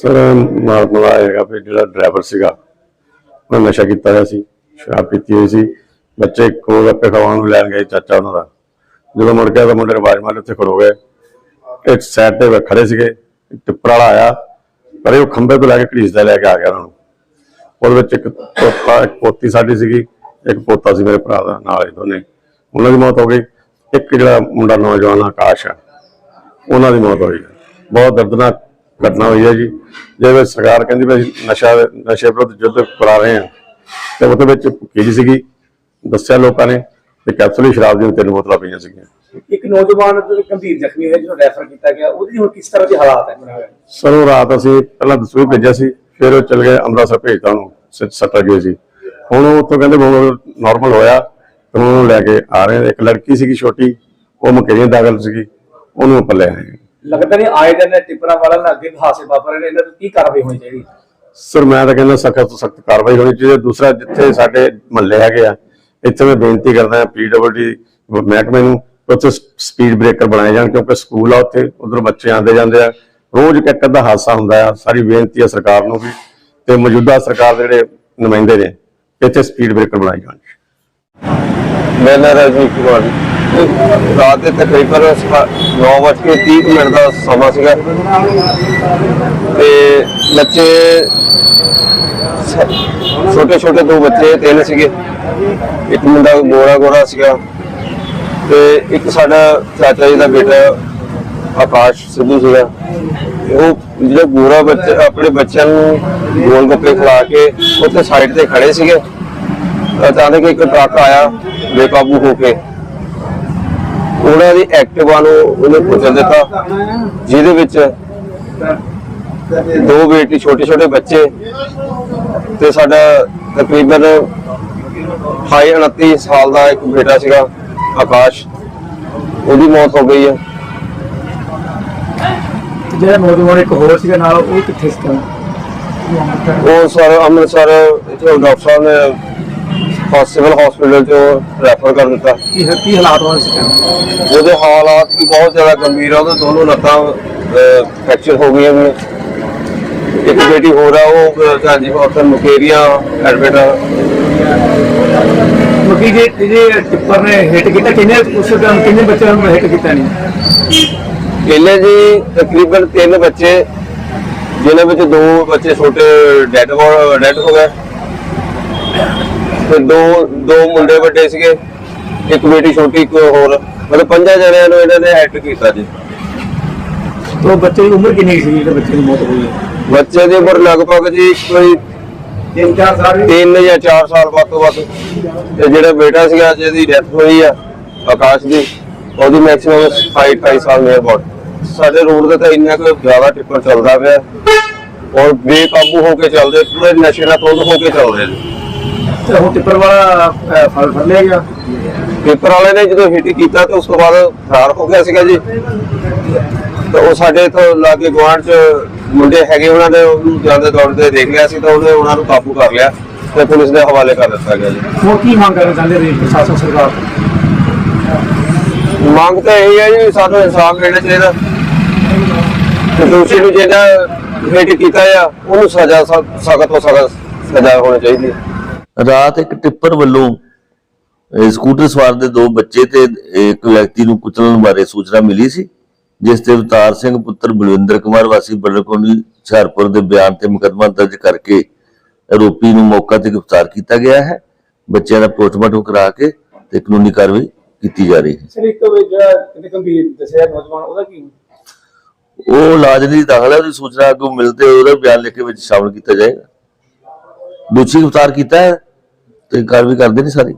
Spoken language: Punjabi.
ਸਰ ਮਾਮਲਾ ਹੈਗਾ ਵੀ ਜਿਹੜਾ ਡਰਾਈਵਰ ਸੀਗਾ ਉਹਨੇ ਨਸ਼ਾ ਕੀਤਾ ਹੋਇਆ ਸੀ, ਸ਼ਰਾਬ ਪੀਤੀ ਹੋਈ ਸੀ। ਬੱਚੇ ਕੋਲ ਗੱਪੇ ਖਵਾਉਣ ਨੂੰ ਲੈਣ ਗਏ ਚਾਚਾ ਉਹਨਾਂ ਦਾ। ਜਦੋਂ ਮੁੜ ਗਿਆ ਤਾਂ ਮੁੰਡੇ ਨੇ ਆਵਾਜ਼ ਮਾਰੀ, ਉੱਥੇ ਖੜੋ ਗਏ। ਇੱਕ ਸਾਈਡ ਤੇ ਖੜੇ ਸੀਗੇ ਟਿੱਪਰ ਵਾਲਾ ਆਇਆ, ਪਰ ਉਹ ਖੰਭੇ ਤੋਂ ਲੈ ਕੇ ਘੜੀਸਦਾ ਲੈ ਕੇ ਆ ਗਿਆ ਉਹਨਾਂ ਨੂੰ। ਉਹਦੇ ਵਿੱਚ ਇੱਕ ਪੋਤਾ, ਇੱਕ ਪੋਤੀ ਸਾਡੀ ਸੀਗੀ, ਇੱਕ ਪੋਤਾ ਸੀ ਮੇਰੇ ਭਰਾ ਦਾ, ਨਾਲ ਹੀ ਦੋਨੇ। ਉਹਨਾਂ ਦੀ ਮੌਤ ਹੋ ਗਈ। ਇੱਕ ਜਿਹੜਾ ਮੁੰਡਾ ਨੌਜਵਾਨ ਆਕਾਸ਼ ਆ, ਉਹਨਾਂ ਦੀ ਮੌਤ ਹੋਈ। ਬਹੁਤ ਦਰਦਨਾਕ ਘਟਨਾ ਹੋਈ ਹੈ ਜੀ। ਜਿਹਦੇ ਵਿੱਚ ਸਰਕਾਰ ਕਹਿੰਦੀ ਵੀ ਅਸੀਂ ਨਸ਼ਾ ਨਸ਼ੇ ਵਿਰੁੱਧ ਯੁੱਧ ਕਰਾ ਰਹੇ ਹਾਂ ਤੇ ਉਹਦੇ ਵਿੱਚ ਭੁੱਕੀ ਸੀਗੀ ਦੱਸਿਆ ਲੋਕਾਂ ਨੇ ਤੇ ਕੈਪਸੂਲ ਸ਼ਰਾਬ ਦੀਆਂ ਤਿੰਨ ਬੋਤਲਾਂ ਪਈਆਂ ਸੀਗੀਆਂ। ਇੱਕ ਨੌਜਵਾਨ ਗੰਭੀਰ ਜ਼ਖਮੀ ਹੋਇਆ ਜਿਹਨੂੰ ਰੈਫਰ ਕੀਤਾ ਗਿਆ। ਉਹਦੀ ਹੁਣ ਕਿਸ ਤਰ੍ਹਾਂ ਦੇ ਹਾਲਾਤ ਹੈ ਸਰ ਉਹ ਰਾਤ ਅਸੀਂ ਪਹਿਲਾਂ ਦਸੂਈ ਭੇਜਿਆ ਸੀ ਫਿਰ ਉਹ ਚਲ ਗਏ ਅੰਮ੍ਰਿਤਸਰ ਭੇਜਤਾ ਉਹਨੂੰ ਸੱਟ ਗਏ ਸੀ। ਹੁਣ ਉਹ ਉੱਥੋਂ ਕਹਿੰਦੇ ਨਾਰਮਲ ਹੋਇਆ ਤੇ ਉਹਨੂੰ ਲੈ ਕੇ ਆ ਰਹੇ। ਇੱਕ ਲੜਕੀ ਸੀਗੀ ਛੋਟੀ ਉਹ ਮਕੇਰੀਆਂ ਦਾਖਲ ਸੀਗੀ ਉਹਨੂੰ ਆਪਾਂ ਲੈ ਆਏ। ਲੱਗਦਾ ਨਹੀਂ ਆਏ ਦਿਨ ਟਿੱਪਰਾਂ ਵਾਲਾ ਨਾਲ ਅੱਗੇ ਹਾਸੇ ਵਾਪਰ ਰਹੇ ਨੇ ਇਹਨਾਂ ਤੇ ਕੀ ਕਾਰਵਾਈ ਹੋਣੀ ਚਾਹੀਦੀ? ਸਰ ਮੈਂ ਤਾਂ ਕਹਿੰਦਾ ਸਖਤ ਤੋਂ ਸਖਤ ਕਾਰਵਾਈ ਹੋਣੀ ਚਾਹੀਦੀ ਹੈ। ਦੂਸਰਾ ਜਿੱਥੇ ਸਾਡੇ ਮਹੱਲੇ ਹੈਗੇ ਆ ਇੱਥੇ ਮੈਂ ਬੇਨਤੀ ਕਰਦਾ ਹਾਂ ਪੀਡਬਲਡੀ ਮਹਿਕਮੇ ਨੂੰ ਉੱਥੇ ਸਪੀਡ ਬ੍ਰੇਕਰ ਬਣਾਏ ਜਾਣ ਕਿਉਂਕਿ ਸਕੂਲ ਆ ਉੱਥੇ ਉਧਰ ਬੱਚੇ ਆਉਂਦੇ ਜਾਂਦੇ ਆ। ਰੋਜ਼ ਇੱਕ ਅੱਧਾ ਹਾਦਸਾ ਹੁੰਦਾ ਆ ਸਾਰੀ ਬੇਨਤੀ ਹੈ ਸਰਕਾਰ ਨੂੰ ਵੀ ਤੇ ਮੌਜੂਦਾ ਸਰਕਾਰ ਦੇ ਜਿਹੜੇ ਨੁਮਾਇੰਦੇ ਨੇ ਇੱਥੇ ਸਪੀਡ ਬ੍ਰੇਕਰ ਬਣਾਏ ਜਾਣ। ਮੇਰਾ ਨਾਮ ਰਾਜਵੀਰ ਕੁਮਾਰ। ਰਾਤ ਦੇ ਤਕਰੀਬਨ 9:30 ਮਿੰਟ ਦਾ ਸਮਾਂ ਸੀਗਾ। ਤੇ ਬੱਚੇ ਛੋਟੇ ਛੋਟੇ ਦੋ ਬੱਚੇ, ਤਿੰਨ ਸੀਗੇ। ਇੱਕ ਮੁੰਡਾ ਗੋਰਾ ਗੋਰਾ ਸੀਗਾ ਤੇ ਇੱਕ ਸਾਡਾ ਚਾਚਾ ਜੀ ਦਾ ਬੇਟਾ ਆਕਾਸ਼ ਸਿੱਧੂ ਸੀਗਾ। ਉਹ ਜਿਹੜਾ ਗੋਰਾ ਬੱਚੇ, ਆਪਣੇ ਬੱਚਿਆਂ ਨੂੰ ਗੋਲ ਗੱਪੇ ਖਿਲਾ ਕੇ ਉੱਥੇ ਸਾਈਡ ਤੇ ਖੜੇ ਸੀਗੇ। ਅਚਾਨਕ ਇੱਕ ਟਰੱਕ ਆਇਆ ਬੇਕਾਬੂ ਹੋ ਕੇ। ਉਹਨਾਂ ਦੀ ਐਕਟਿਵਾ ਨੂੰ ਉਹਨੇ ਕੁਚਲ ਦਿੱਤਾ ਜਿਹਦੇ ਵਿੱਚ ਦੋ ਬੇਟੀ ਛੋਟੇ ਛੋਟੇ ਬੱਚੇ ਤੇ ਸਾਡਾ ਤਕਰੀਬਨ 28 29 ਸਾਲ ਦਾ ਇੱਕ ਬੇਟਾ ਸੀਗਾ ਆਕਾਸ਼। ਉਹਦੀ ਮੌਤ ਹੋ ਗਈ ਹੈ। ਜਿਹੜਾ ਨੌਜਵਾਨ ਇੱਕ ਹੋਰ ਸੀਗਾ ਨਾਲ ਉਹ ਕਿੱਥੇ ਸੀ? ਉਹ ਸਰ ਅੰਮ੍ਰਿਤਸਰ ਇੱਥੇ ਡਾਕਟਰ ਸਾਹਿਬ ਨੇ ਸਿਵਲ ਹਸਪੀਟਲ ਚ ਰੈਫਰ ਕਰ ਦਿੱਤਾ। ਕੀ ਕੀ ਹਾਲਾਤ ਹੋਣੇ ਸੀ? ਉਹਦੇ ਹਾਲਾਤ ਵੀ ਬਹੁਤ ਜ਼ਿਆਦਾ ਗੰਭੀਰ ਆ ਉਹਦੇ ਦੋਨੋਂ ਲੱਤਾਂ ਫ੍ਰੈਕਚਰ ਹੋ ਗਈਆਂ ਵੀ ਇੱਕ ਬੇਟੀ ਹੋਰ ਆ ਉਹ ਜਾਂਜੀ ਹਸਪਤਾਲ ਮੁਕੇਰੀਆ ਐਡਮਿਟ ਆ। ਕਿਉਂਕਿ ਜੇ ਜਿਹੜੇ ਟਿੱਪਰ ਨੇ ਹਿੱਟ ਕੀਤਾ ਕਿੰਨੇ ਉਸ ਟਾਈਮ ਕਿੰਨੇ ਬੱਚਿਆਂ ਨੂੰ ਹਿੱਟ ਕੀਤਾ ਨਹੀਂ ਇਹਨੇ ਜੀ ਤਕਰੀਬਨ ਤਿੰਨ ਬੱਚੇ ਜਿਨ੍ਹਾਂ ਵਿੱਚ ਦੋ ਬੱਚੇ ਛੋਟੇ ਡੈਡ ਡੈਡ ਹੋ ਗਏ। ਤੇ ਦੋ ਦੋ ਮੁੰਡੇ ਵੱਡੇ ਸੀਗੇ ਇੱਕ ਬੇਟੀ ਛੋਟੀ ਇੱਕ ਹੋਰ। ਮਤਲਬ ਪੰਜਾਂ ਜਣਿਆਂ ਨੂੰ ਇਹਨਾਂ ਨੇ ਐਡ ਕੀਤਾ ਜੀ। ਉਹ ਬੱਚੇ ਦੀ ਉਮਰ ਕਿੰਨੀ ਸੀ ਜਿਹੜੇ ਬੱਚੇ ਦੀ ਮੌਤ ਹੋਈ ਹੈ ਬੱਚੇ ਦੀ ਉਮਰ ਲਗਭਗ ਜੀ ਕੋਈ ਤਿੰਨ ਚਾਰ ਸਾਲ 3 ਜਾਂ 4 ਸਾਲ ਵੱਧ ਤੋਂ ਵੱਧ। ਤੇ ਜਿਹੜਾ ਬੇਟਾ ਸੀਗਾ ਜਿਹਦੀ ਡੈਥ ਹੋਈ ਆ ਆਕਾਸ਼ ਦੀ ਉਹਦੀ ਮੈਕਸਿਮਮ 5 2 ਸਾਲ ਨੀਅਰ ਅਬਾਊਟ ਸਾਡੇ ਰੋਡ ਤੇ ਤਾਂ ਇੰਨਾ ਕੁ ਜ਼ਿਆਦਾ ਟਿੱਪਰ ਚੱਲਦਾ ਪਿਆ। ਔਰ ਬੇਕਾਬੂ ਹੋ ਕੇ ਚੱਲਦੇ ਪੂਰੇ ਨਸ਼ੇ ਨਾਲ ਤੁੰਦ ਹੋ ਕੇ ਚੱਲਦੇ ਨੇ। ਤੇ ਹੁਣ ਟਿੱਪਰ ਵਾਲਾ ਅਹ, ਫੜ ਫੜ ਲਿਆ ਗਿਆ। ਪੇਪਰ ਵਾਲੇ ਨੇ ਜਦੋਂ ਹਿੱਟ ਕੀਤਾ ਤੇ ਉਸ ਤੋਂ ਬਾਅਦ ਫਰਾਰ ਹੋ ਗਿਆ ਸੀਗਾ ਜੀ। ਤੇ ਉਹ ਸਾਡੇ ਤੋਂ ਲਾਗੇ ਗੁਆਂਢ ਚ ਮੁੰਡੇ ਹੈਗੇ ਉਹਨਾਂ ਨੇ ਉਹਨੂੰ ਜਾਂਦੇ ਦੌੜਦੇ ਦੇਖ ਲਿਆ ਸੀ ਤਾਂ ਉਹਨੇ ਉਹਨਾਂ ਨੂੰ ਕਾਬੂ ਕਰ ਲਿਆ ਤੇ ਪੁਲਿਸ ਦੇ ਹਵਾਲੇ ਕਰ ਦਿੱਤਾ ਗਿਆ ਜੀ। ਹੁਣ ਕੀ ਮੰਗ ਕਰਨਾ ਚਾਹੁੰਦੇ ਨੇ ਪ੍ਰਸ਼ਾਸਨ ਸਰਕਾਰ ਤੋਂ? ਮੰਗ ਤਾਂ ਇਹ ਹੈ ਜੀ ਸਾਨੂੰ ਇਨਸਾਫ ਮਿਲਣਾ ਚਾਹੀਦਾ। ਤੇ ਦੋਸ਼ੀ ਨੂੰ ਜਿਹੜਾ ਹਿੱਟ ਕੀਤਾ ਆ ਉਹਨੂੰ ਸਜ਼ਾ ਸਖਤ ਤੋਂ ਸਖਤ ਸਜ਼ਾ ਹੋਣੀ ਚਾਹੀਦੀ ਹੈ। ਰਾਤ ਇੱਕ ਟਿੱਪਰ ਵੱਲੋਂ ਸਕੂਟਰ ਸਵਾਰ ਦੇ ਦੋ ਬੱਚੇ ਤੇ ਇੱਕ ਵਿਅਕਤੀ ਨੂੰ ਕੁਚਲਣ ਬਾਰੇ ਸੂਚਨਾ ਮਿਲੀ ਸੀ ਜਿਸ ਤੇ ਅਵਤਾਰ ਸਿੰਘ ਪੁੱਤਰ ਬਲਵਿੰਦਰ ਕੁਮਾਰ ਵਾਸੀ ਬੜਕੋਣੀ ਹੁਸ਼ਿਆਰਪੁਰ ਦੇ ਬਿਆਨ ਤੇ ਮੁਕੱਦਮਾ ਦਰਜ ਕਰਕੇ ਆਰੋਪੀ ਨੂੰ ਮੌਕਾ ਤੇ ਗ੍ਰਿਫਤਾਰ ਕੀਤਾ ਗਿਆ ਹੈ। ਬੱਚਿਆਂ ਦਾ ਪੋਸਟਮਾਰਟਮ ਕਰਾ ਕੇ ਤੇ ਕਾਨੂੰਨੀ ਕਾਰਵਾਈ ਕੀਤੀ ਜਾ ਰਹੀ ਹੈ। ਸਰ ਇੱਕ ਜਿਹੜਾ ਕਿਤੇ ਗੰਭੀਰ ਦੱਸਿਆ ਨੌਜਵਾਨ ਉਹਦਾ ਕੀ ਉਹ ਲਈ ਦਾਖਲ ਹੈ ਉਹਦੀ ਸੂਚਨਾ ਅੱਗੋਂ ਮਿਲਦੇ ਉਹਦਾ ਬਿਆਨ ਲਿਖ ਕੇ ਵਿੱਚ ਸ਼ਾਮਲ ਕੀਤਾ ਜਾਏਗਾ। ਦੋਸ਼ੀ ਗ੍ਰਿਫਤਾਰ ਕੀਤਾ ਹੈ। ਤੇ ਕਾਰਵਾਈ ਕਰਦੇ ਨੇ ਸਾਰੀ?